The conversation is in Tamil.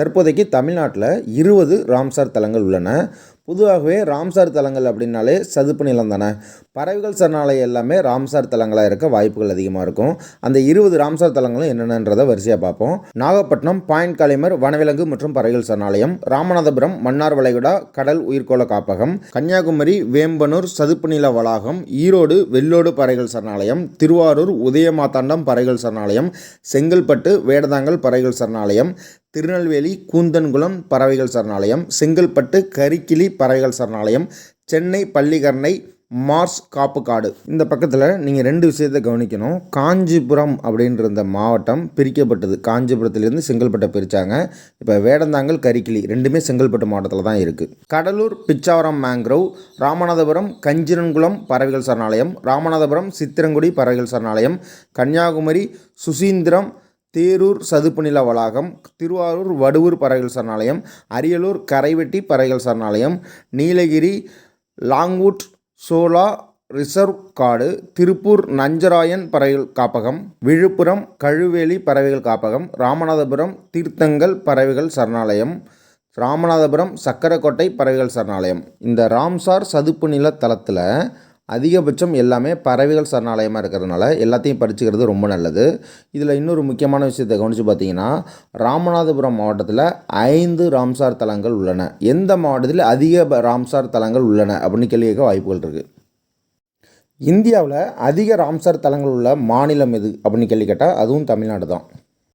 தற்போதைக்கு தமிழ்நாட்டில் இருபது ராம்சார் தலங்கள் உள்ளன. பொதுவாகவே ராம்சார் தலங்கள் அப்படின்னாலே சதுப்பு நிலம் தானே. பறவைகள் சரணாலயம் எல்லாமே ராம்சார் தலங்களாக இருக்க வாய்ப்புகள் அதிகமாக இருக்கும். அந்த இருபது ராம்சார் தலங்களும் என்னென்னன்றதை வரிசையாக பார்ப்போம். நாகப்பட்டினம் பாயிண்ட் காளிமர் வனவிலங்கு மற்றும் பறவைகள் சரணாலயம் ராமநாதபுரம் மன்னார் வளைகுடா கடல் உயிர்கோள காப்பகம் கன்னியாகுமரி வேம்பனூர் சதுப்பு நில வளாகம் ஈரோடு வெள்ளோடு பறவைகள் சரணாலயம் திருவாரூர் உதயமாத்தாண்டம் பறவைகள் சரணாலயம் செங்கல்பட்டு வேடதாங்கல் பறவைகள் சரணாலயம் திருநெல்வேலி கூந்தன்குளம் பறவைகள் சரணாலயம் செங்கல்பட்டு கரிக்கிளி பறவைகள் சரணாலயம் சென்னை பள்ளிக்கரணை மார்ஸ் காப்புக்காடு. இந்த பக்கத்தில் நீங்கள் ரெண்டு விஷயத்தை கவனிக்கணும். காஞ்சிபுரம் அப்படின்ற இந்த மாவட்டம் பிரிக்கப்பட்டது. காஞ்சிபுரத்திலேருந்து செங்கல்பட்டை பிரித்தாங்க இப்போ வேடந்தாங்கல் கரிக்கிளி ரெண்டுமே செங்கல்பட்டு மாவட்டத்தில் தான் இருக்குது கடலூர் பிச்சாவரம் மேங்க்ரோவ் ராமநாதபுரம் கஞ்சிரன்குளம் பறவைகள் சரணாலயம் ராமநாதபுரம் சித்திரங்குடி பறவைகள் சரணாலயம் கன்னியாகுமரி சுசீந்திரம் தேரூர் சதுப்பு நில வளாகம் திருவாரூர் வடுவூர் பறவைகள் சரணாலயம் அரியலூர் கரைவெட்டி பறவைகள் சரணாலயம் நீலகிரி லாங்வுட் சோலா ரிசர்வ் காடு திருப்பூர் நஞ்சராயன் பறவைகள் காப்பகம் விழுப்புரம் கழுவேலி பறவைகள் காப்பகம் ராமநாதபுரம் தீர்த்தங்கல் பறவைகள் சரணாலயம் ராமநாதபுரம் சக்கரக்கோட்டை பறவைகள் சரணாலயம். இந்த ராம்சார் சதுப்பு நில தளத்தில் அதிகபட்சம் எல்லாமே பறவைகள் சரணாலயமாக இருக்கிறதுனால எல்லாத்தையும் படிச்சுக்கிறது ரொம்ப நல்லது. இதில் இன்னொரு முக்கியமான விஷயத்தை கவனித்து பார்த்தீங்கன்னா ராமநாதபுரம் மாவட்டத்தில் ஐந்து ராம்சார் தலங்கள் உள்ளன. எந்த மாவட்டத்தில் அதிக ப- ராம்சார் தலங்கள் உள்ளன அப்படின்னு கேள்வி கேட்க வாய்ப்புகள் இருக்குது இந்தியாவில் அதிக ராம்சார் தலங்கள் உள்ள மாநிலம் எது அப்படின்னு கேள்வி கேட்டால் அதுவும் தமிழ்நாடு தான்.